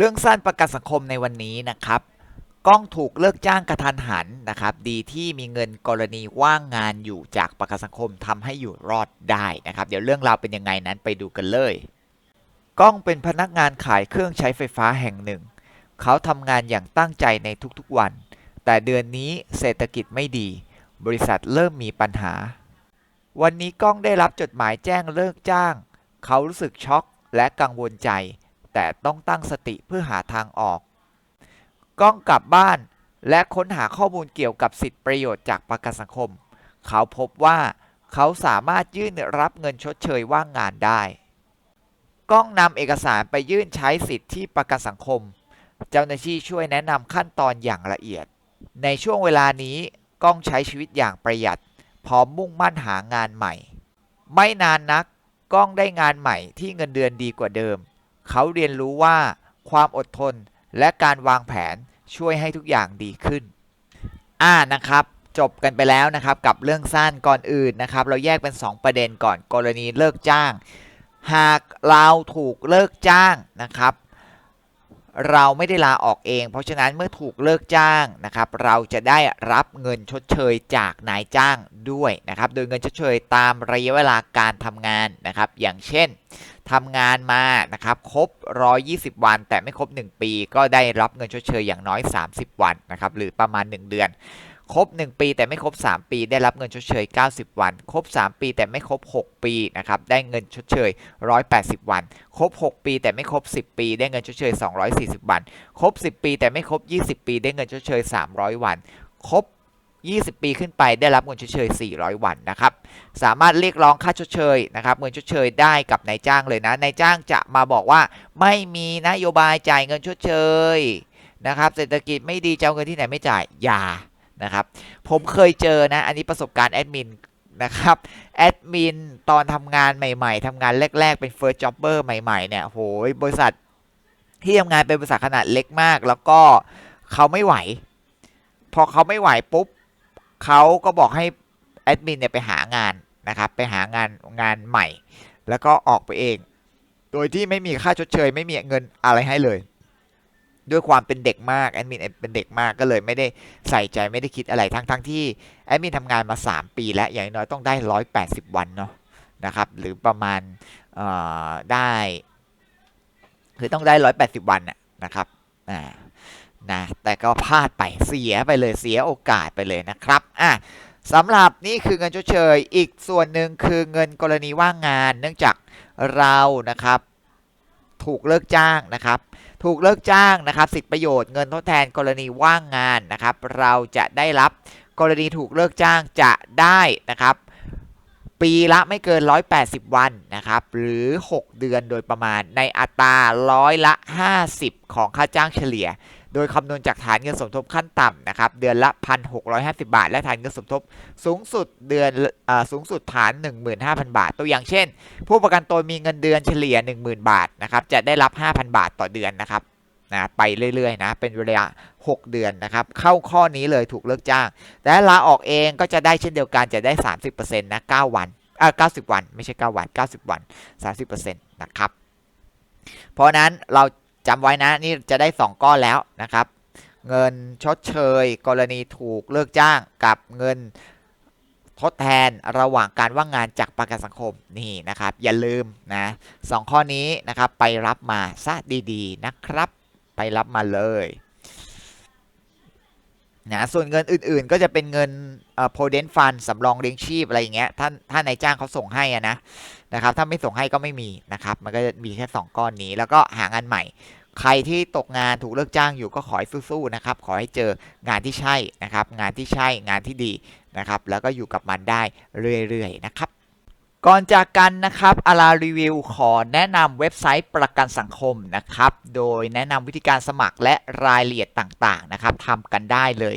เรื่องสั้นประกันสังคมในวันนี้นะครับก้องถูกเลิกจ้างกระทันหันนะครับ ดีที่มีเงินกรณีว่างงานอยู่จากประกันสังคมทำให้อยู่รอดได้นะครับ เดี๋ยวเรื่องราวเป็นยังไงนั้นไปดูกันเลย ก้องเป็นพนักงานขายเครื่องใช้ไฟฟ้าแห่งหนึ่ง เขาทำงานอย่างตั้งใจในทุกๆวัน แต่เดือนนี้เศรษฐกิจไม่ดี บริษัทเริ่มมีปัญหา วันนี้ก้องได้รับจดหมายแจ้งเลิกจ้าง เขารู้สึกช็อกและกังวลใจ แต่ต้องตั้งสติเพื่อหาทางออก ก้องกลับบ้านและค้นหาข้อมูลเกี่ยวกับสิทธิประโยชน์จากประกันสังคม เขาพบว่าเขาสามารถยื่นรับเงินชดเชยว่างงานได้ ก้องนำเอกสารไปยื่นใช้สิทธิที่ประกันสังคม เจ้าหน้าที่ช่วยแนะนำขั้นตอนอย่างละเอียด ในช่วงเวลานี้ก้องใช้ชีวิตอย่างประหยัด พร้อมมุ่งมั่นหางานใหม่ ไม่นานนัก ก้องได้งานใหม่ที่เงินเดือนดีกว่าเดิม เขาเรียนรู้ว่าความอดทนและการวางแผนช่วยให้ทุกอย่างดีขึ้น อ่านะครับ จบกันไปแล้วนะครับกับเรื่องสั้นก่อนอื่นนะครับ เราแยกเป็น 2 ประเด็นก่อนกรณีเลิกจ้าง หากเราถูกเลิกจ้างนะครับ เราไม่ได้ลาออกเอง เพราะฉะนั้นเมื่อถูกเลิกจ้างนะครับ เราจะได้รับเงินชดเชยจากนายจ้างด้วยนะครับ โดยเงินชดเชยตามระยะเวลาการทำงานนะครับ อย่างเช่น ทำงานมานะครับครบ 120 วัน แต่ไม่ครบ 1 ปี ก็ได้รับเงินชดเชยอย่างน้อย 30 วันนะครับหรือประมาณ 1 เดือน ครบ 1 ปี แต่ไม่ครบ 3 ปี ได้รับเงินชดเชย 90 วัน ครบ 3 ปี แต่ไม่ครบ 6 ปีนะครับได้เงินชดเชย 180 วัน ครบ 6 ปี แต่ไม่ครบ 10 ปี ได้เงินชดเชย 240 วัน ครบ 10 ปี แต่ไม่ครบ 20 ปี ได้เงินชดเชย 300 วัน ครบ 20 ปีขึ้นไปได้รับเงินชดเชย 400 วันนะครับ สามารถเรียกร้องค่าชดเชยนะครับเงินชดเชยได้กับนายจ้างเลยนะ นายจ้างจะมาบอกว่าไม่มีนโยบายจ่ายเงินชดเชยนะครับเศรษฐกิจไม่ดีจะเอาเงินที่ไหนไม่จ่ายอย่านะครับ ผมเคยเจอนะ อันนี้ประสบการณ์แอดมินนะครับแอดมินตอนทำงานใหม่ ๆทำงานแรก ๆ เป็น first jobber ใหม่ๆเนี่ยโหยบริษัทที่ทำงานเป็นบริษัทขนาดเล็กมาก แล้วก็เขาไม่ไหว พอเขาไม่ไหวปุ๊บ เขาก็บอกให้แอดมินเนี่ยไปหางานนะครับไปหางานงานใหม่ แล้วก็ออกไปเอง โดยที่ไม่มีค่าชดเชย ไม่มีเงินอะไรให้เลย ด้วยความเป็นเด็กมากแอดมินเป็นเด็กมากก็เลยไม่ได้ใส่ใจไม่ได้คิดอะไรทั้งทั้งที่แอดมินทำงานมา 3 ปี แล้วอย่างน้อยต้องได้ 180 วันเนาะนะครับหรือประมาณได้คือต้องได้ 180 วันนะนะครับอ่า นะแต่ก็พลาดไปเสียไปเลยเสียโอกาสไปเลยนะครับอะสำหรับนี่คือเงินชดเชยอีกส่วนหนึ่งคือเงินกรณีว่างงาน เนื่องจากเรานะครับถูกเลิกจ้างนะครับ ถูกเลิกจ้างนะครับ สิทธิประโยชน์เงินทดแทนกรณีว่างงานนะครับ เราจะได้รับกรณีถูกเลิกจ้างจะได้นะครับ ปีละไม่เกิน 180 วันนะครับ หรือ 6 เดือนโดยประมาณในอัตราร้อยละ 50 ของค่าจ้างเฉลี่ย โดยคำนวณจากฐานเงินสมทบขั้นต่ำนะครับเดือนละ 1,650 บาท และฐานเงินสมทบสูงสุดเดือนอสูงสุดฐาน 15,000 บาท ตัวอย่างเช่น ผู้ประกันตนมีเงินเดือนเฉลี่ย 10,000 บาทนะครับจะได้รับ 5,000 บาทต่อเดือนนะครับนะไปเรื่อยๆนะเป็นเวลา 6 เดือนนะครับเข้าข้อนี้เลยถูกเลิกจ้าง แต่ลาออกเองก็จะได้เช่นเดียวกันจะได้ 30%นะ9วันอ่า90 วัน ไม่ใช่ 9 วัน 90 วัน 30%นะครับเพราะนั้นเรา จำไว้นะนี่จะได้ 2 ก้อนแล้วนะครับ เงินชดเชย กรณีถูกเลิกจ้างกับเงินทดแทนระหว่างการว่างงานจากประกันสังคมนี่นะครับ อย่าลืมนะสองข้อนี้นะครับไปรับมาซะดีๆนะครับ ไปรับมาเลย นะส่วนเงินอื่นๆ ก็จะเป็นเงินเอ่อ provident fund สำรองเลี้ยงชีพอะไรอย่างเงี้ยถ้าถ้านายจ้างเขาส่งให้อะนะนะครับ ถ้าไม่ส่งให้ก็ไม่มีนะครับ มันก็จะมีแค่ 2 ก้อนนี้ แล้วก็หางานใหม่ ใครที่ตกงานถูกเลิกจ้างอยู่ก็ขอให้สู้ๆนะครับ ขอให้เจองานที่ใช่นะครับ งานที่ใช่งานที่ดีนะครับ แล้วก็อยู่กับมันได้เรื่อยๆนะครับก่อนจากกันนะครับอารารีวิวขอแนะนำเว็บไซต์ประกันสังคมนะครับ โดยแนะนำวิธีการสมัครและรายละเอียดต่างๆนะครับทำกันได้เลย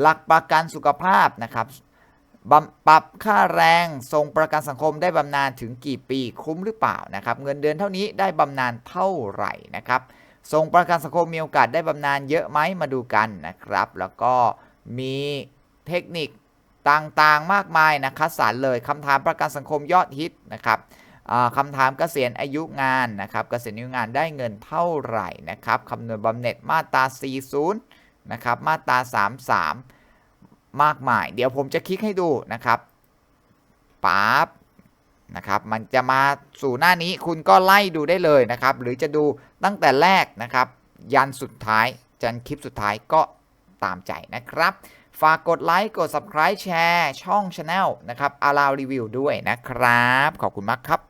หลักประกันสุขภาพนะครับปรับค่าแรงทรงประกันสังคมได้บำนาญถึงกี่ปีคุ้มหรือเปล่านะครับ เงินเดือนเท่านี้ได้บำนาญเท่าไหร่นะครับทรงประกันสังคมมีโอกาสได้บำนาญเยอะไหมมาดูกันนะครับ แล้วก็มีเทคนิคต่างๆมากมายนะคัดสรรเลยคำถามประกันสังคมยอดฮิตนะครับคำถามเกษียณอายุงานนะครับเกษียณอายุงานได้เงินเท่าไหร่นะครับคำนวณบำเหน็จมาตรา 40 นะครับ มาตรา 33 มากมาย เดี๋ยวผมจะคลิกให้ดูนะครับปั๊บนะครับ มันจะมาสู่หน้านี้คุณก็ไล่ดูได้เลยนะครับ หรือจะดูตั้งแต่แรกนะครับ ยันสุดท้ายจันคลิปสุดท้ายก็ตามใจนะครับ ฝากกดไลค์กด subscribe แชร์ ช่อง Channel นะครับอารารีวิวด้วยนะครับ ขอบคุณมากครับ